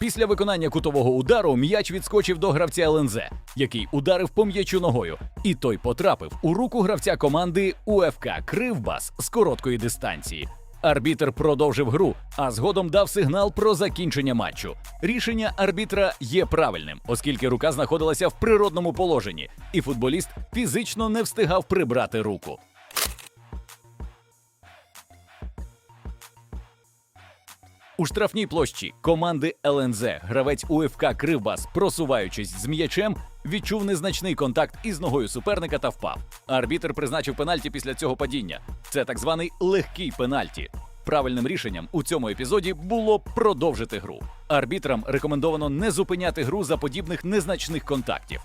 Після виконання кутового удару м'яч відскочив до гравця ЛНЗ, який ударив по м'ячу ногою, і той потрапив у руку гравця команди УФК Кривбас з короткої дистанції. Арбітр продовжив гру, а згодом дав сигнал про закінчення матчу. Рішення арбітра є правильним, оскільки рука знаходилася в природному положенні, і футболіст фізично не встигав прибрати руку. У штрафній площі команди ЛНЗ гравець УФК Кривбас, просуваючись з м'ячем, відчув незначний контакт із ногою суперника та впав. Арбітр призначив пенальті після цього падіння. Це так званий легкий пенальті. Правильним рішенням у цьому епізоді було продовжити гру. Арбітрам рекомендовано не зупиняти гру за подібних незначних контактів.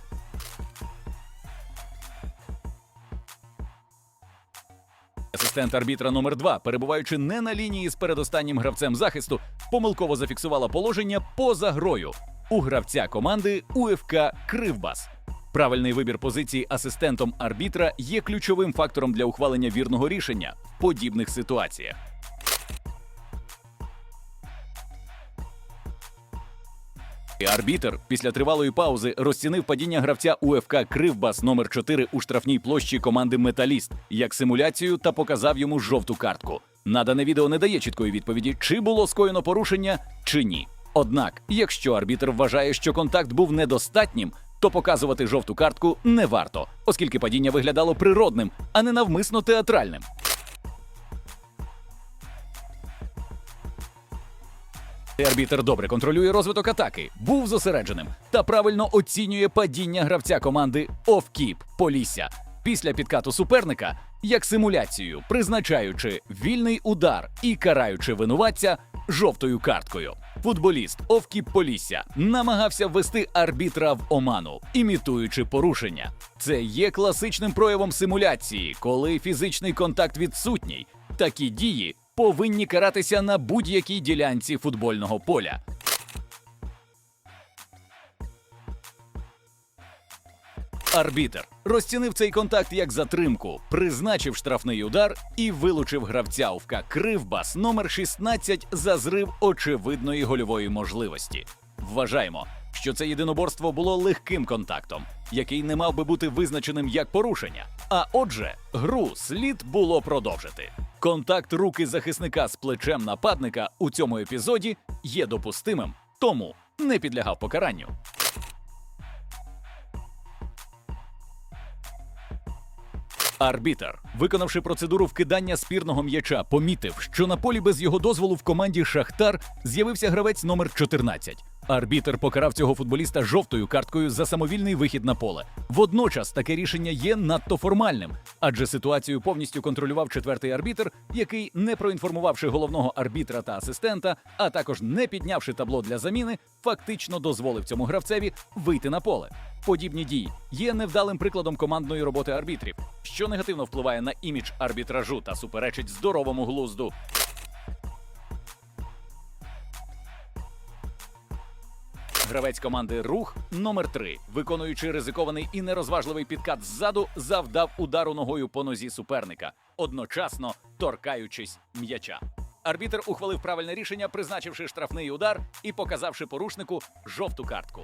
Асистент арбітра номер 2 перебуваючи не на лінії з передостаннім гравцем захисту, помилково зафіксувала положення поза грою у гравця команди УФК Кривбас. Правильний вибір позиції асистентом арбітра є ключовим фактором для ухвалення вірного рішення в подібних ситуаціях. Арбітер після тривалої паузи розцінив падіння гравця УФК Кривбас номер 4 у штрафній площі команди Металіст як симуляцію та показав йому жовту картку. Надане відео не дає чіткої відповіді, чи було скоєно порушення, чи ні. Однак, якщо арбітр вважає, що контакт був недостатнім, то показувати жовту картку не варто, оскільки падіння виглядало природним, а не навмисно театральним. Арбітер добре контролює розвиток атаки, був зосередженим та правильно оцінює падіння гравця команди Овкіп Полісся після підкату суперника як симуляцію, призначаючи вільний удар і караючи винуватця жовтою карткою. Футболіст Овкіп Полісся намагався ввести арбітра в оману, імітуючи порушення. Це є класичним проявом симуляції, коли фізичний контакт відсутній. Такі дії повинні каратися на будь-якій ділянці футбольного поля. Арбітер розцінив цей контакт як затримку, призначив штрафний удар і вилучив гравця УФК Кривбас номер 16 за зрив очевидної гольової можливості. Вважаємо, що це єдиноборство було легким контактом, який не мав би бути визначеним як порушення. А отже, гру слід було продовжити. Контакт руки захисника з плечем нападника у цьому епізоді є допустимим, тому не підлягав покаранню. Арбітер, виконавши процедуру вкидання спірного м'яча, помітив, що на полі без його дозволу в команді Шахтар з'явився гравець номер 14. Арбітер покарав цього футболіста жовтою карткою за самовільний вихід на поле. Водночас таке рішення є надто формальним, адже ситуацію повністю контролював четвертий арбітр, який, не проінформувавши головного арбітра та асистента, а також не піднявши табло для заміни, фактично дозволив цьому гравцеві вийти на поле. Подібні дії є невдалим прикладом командної роботи арбітрів, що негативно впливає на імідж арбітражу та суперечить здоровому глузду. Гравець команди Рух номер 3 виконуючи ризикований і нерозважливий підкат ззаду, завдав удару ногою по нозі суперника, одночасно торкаючись м'яча. Арбітер ухвалив правильне рішення, призначивши штрафний удар і показавши порушнику жовту картку.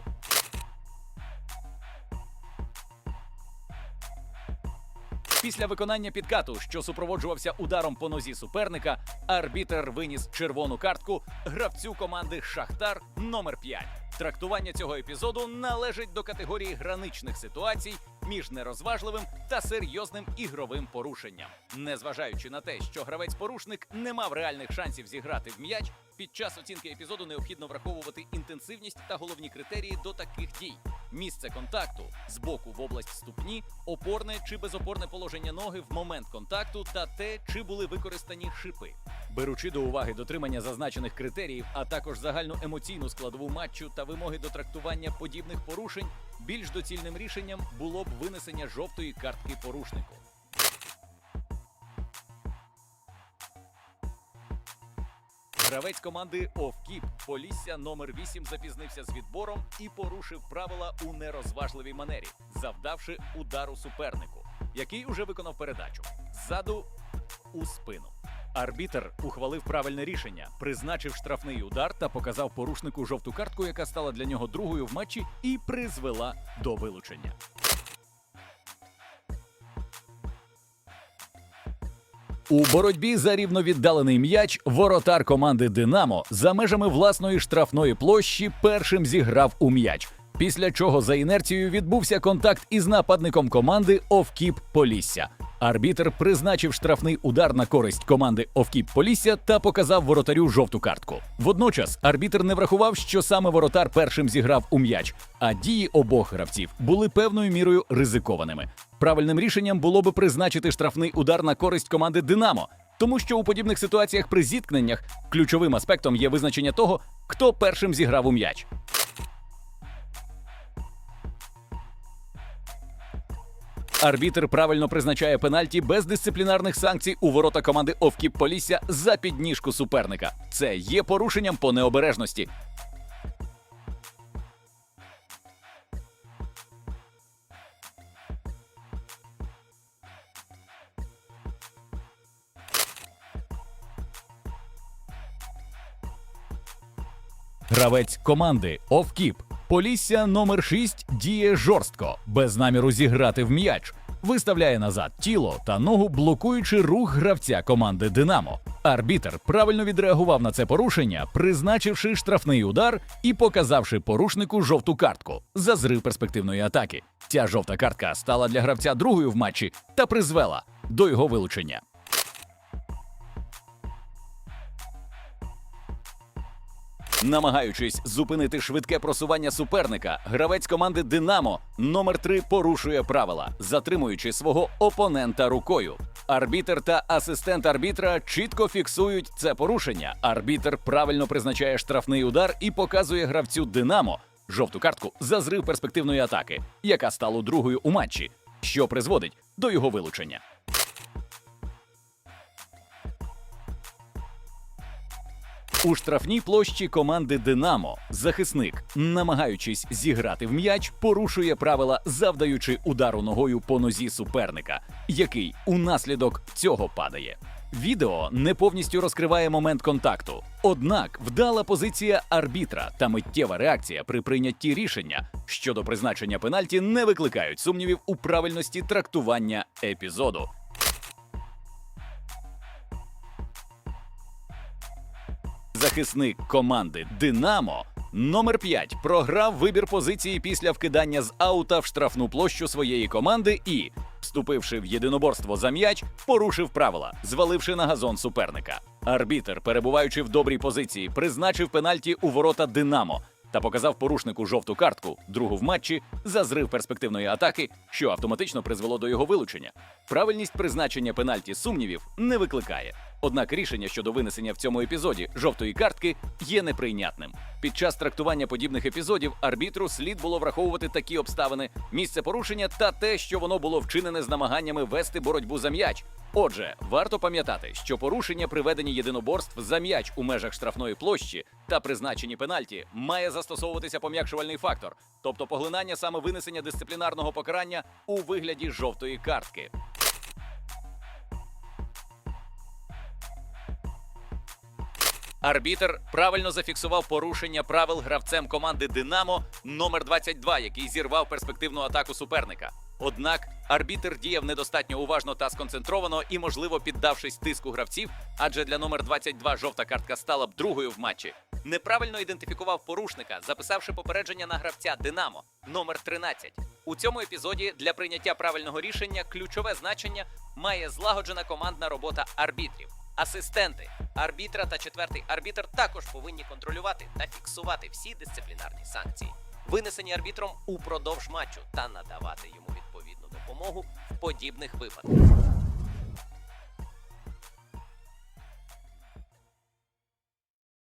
Після виконання підкату, що супроводжувався ударом по нозі суперника, арбітр виніс червону картку гравцю команди Шахтар номер 5. Трактування цього епізоду належить до категорії граничних ситуацій між нерозважливим та серйозним ігровим порушенням. Незважаючи на те, що гравець-порушник не мав реальних шансів зіграти в м'яч, під час оцінки епізоду необхідно враховувати інтенсивність та головні критерії до таких дій: місце контакту з боку в область ступні, опорне чи безопорне положення ноги в момент контакту та те, чи були використані шипи. Беручи до уваги дотримання зазначених критеріїв, а також загальну емоційну складову матчу та вимоги до трактування подібних порушень, більш доцільним рішенням було б винесення жовтої картки порушнику. Гравець команди Овкіп Полісся номер 8 запізнився з відбором і порушив правила у нерозважливій манері, завдавши удару супернику, який уже виконав передачу ззаду у спину. Арбітер ухвалив правильне рішення, призначив штрафний удар та показав порушнику жовту картку, яка стала для нього другою в матчі і призвела до вилучення. У боротьбі за рівновіддалений м'яч воротар команди Динамо за межами власної штрафної площі першим зіграв у м'яч. Після чого за інерцією відбувся контакт із нападником команди Овкіп Полісся. Арбітер призначив штрафний удар на користь команди Овкіп Полісся та показав воротарю жовту картку. Водночас арбітер не врахував, що саме воротар першим зіграв у м'яч, а дії обох гравців були певною мірою ризикованими. Правильним рішенням було би призначити штрафний удар на користь команди Динамо, тому що у подібних ситуаціях при зіткненнях ключовим аспектом є визначення того, хто першим зіграв у м'яч. Арбітр правильно призначає пенальті без дисциплінарних санкцій у ворота команди Овкіп Полісся за підніжку суперника. Це є порушенням по необережності. Гравець команди Овкіп Полісся номер 6 діє жорстко, без наміру зіграти в м'яч. Виставляє назад тіло та ногу, блокуючи рух гравця команди Динамо. Арбітер правильно відреагував на це порушення, призначивши штрафний удар і показавши порушнику жовту картку за зрив перспективної атаки. Ця жовта картка стала для гравця другою в матчі та призвела до його вилучення. Намагаючись зупинити швидке просування суперника, гравець команди Динамо номер 3 порушує правила, затримуючи свого опонента рукою. Арбітер та асистент арбітра чітко фіксують це порушення. Арбітер правильно призначає штрафний удар і показує гравцю Динамо жовту картку за зрив перспективної атаки, яка стала другою у матчі, що призводить до його вилучення. У штрафній площі команди Динамо захисник, намагаючись зіграти в м'яч, порушує правила, завдаючи удару ногою по нозі суперника, який унаслідок цього падає. Відео не повністю розкриває момент контакту. Однак вдала позиція арбітра та миттєва реакція при прийнятті рішення щодо призначення пенальті не викликають сумнівів у правильності трактування епізоду. Захисник команди Динамо номер 5 програв вибір позиції після вкидання з аута в штрафну площу своєї команди і, вступивши в єдиноборство за м'яч, порушив правила, зваливши на газон суперника. Арбітер, перебуваючи в добрій позиції, призначив пенальті у ворота Динамо та показав порушнику жовту картку, другу в матчі, за зрив перспективної атаки, що автоматично призвело до його вилучення. Правильність призначення пенальті сумнівів не викликає. Однак рішення щодо винесення в цьому епізоді жовтої картки є неприйнятним. Під час трактування подібних епізодів арбітру слід було враховувати такі обставини: місце порушення та те, що воно було вчинене з намаганнями вести боротьбу за м'яч. Отже, варто пам'ятати, що порушення при веденні єдиноборств за м'яч у межах штрафної площі та призначенні пенальті має застосовуватися пом'якшувальний фактор, тобто поглинання саме винесення дисциплінарного покарання у вигляді жовтої картки. Арбітер правильно зафіксував порушення правил гравцем команди Динамо номер 22, який зірвав перспективну атаку суперника. Однак арбітер діяв недостатньо уважно та сконцентровано і, можливо, піддавшись тиску гравців, адже для номер 22 жовта картка стала б другою в матчі. Неправильно ідентифікував порушника, записавши попередження на гравця Динамо номер 13. У цьому епізоді для прийняття правильного рішення ключове значення має злагоджена командна робота арбітрів. Асистенти арбітра та четвертий арбітр також повинні контролювати та фіксувати всі дисциплінарні санкції, винесені арбітром упродовж матчу та надавати йому відповідну допомогу в подібних випадках.